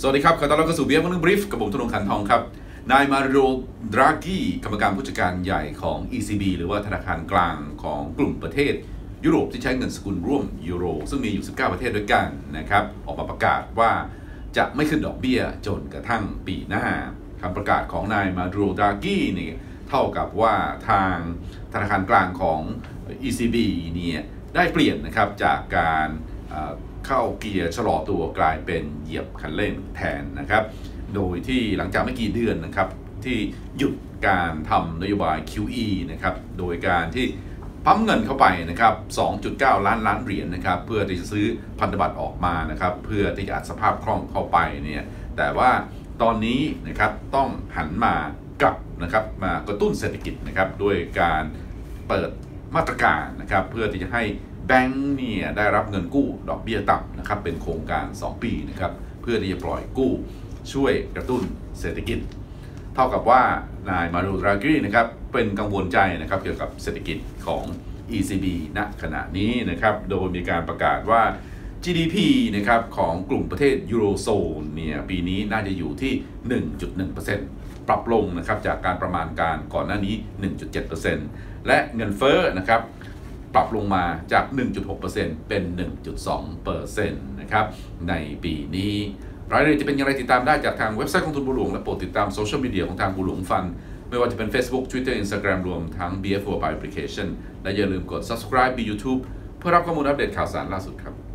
สวัสดีครับ ขอต้อนรับเข้าสู่เบียร์วันนึงบรีฟกับผมธนงขันทองครับ นายมาริโอดรากีกรรมการผู้จัดการใหญ่ของ ECB หรือว่าธนาคารกลางของกลุ่มประเทศ ยุโรปที่ใช้เงินสกุลร่วมยูโร ซึ่งมีอยู่ 19 ประเทศด้วยกันนะครับ ออกมาประกาศว่าจะไม่ขึ้นดอกเบี้ยจนกระทั่งปีหน้าคำประกาศของนายมาริโอดรากีนี่เท่ากับว่าทางธนาคารกลางของ ECB เนี่ยได้เปลี่ยนนะครับจากการ เข้าเกียร์ชะลอตัวกลายเป็นเหยียบคันเร่งแทนนะครับ โดยที่หลังจากไม่กี่เดือนนะครับที่หยุดการทำนโยบาย QE นะครับ โดยการที่ปั๊มเงินเข้าไปนะครับ 2.9 ล้านล้านเหรียญนนะครับ เพื่อที่จะซื้อพันธบัตรออกมานะครับ เพื่อที่จะอัดสภาพคล่องเข้าไปเนี่ย แต่ว่าตอนนี้นะครับต้องหันมากลับนะครับมากระตุ้นเศรษฐกิจนะครับ ด้วยการเปิดมาตรการนะครับ เพื่อที่จะให้ แบงก์เนี่ยได้รับเงินกู้ดอกเบี้ยต่ำนะครับเป็นโครงการ 2 ปีนะครับเพื่อที่จะปล่อยกู้ช่วยกระตุ้นเศรษฐกิจ เท่ากับว่านายมารูรากีนะครับเป็นกังวลใจนะครับเกี่ยวกับเศรษฐกิจของ ECB ณขณะนี้นะครับโดยมีการประกาศว่า GDP นะครับของกลุ่มประเทศยูโรโซนเนี่ยปีนี้น่าจะอยู่ที่ 1.1%ปรับลงนะครับจากการประมาณการก่อนหน้านี้ 1.7%และเงินเฟ้อนะครับ ปรับลงมาจาก 1.6%เป็น 1.2%นะครับ ในปีนี้ รายละเอียดจะเป็นอย่างไรติดตามได้จากทางเว็บไซต์ของทุนบุหลวง และโปรดติดตามโซเชียลมีเดียของทางบุหลวงฟัน ไม่ว่าจะเป็น Facebook Twitter Instagram รวมทั้ง BF4 by Application และอย่าลืมกด subscribe บ YouTube เพื่อรับข้อมูลอัปเดตข่าวสารล่าสุดครับ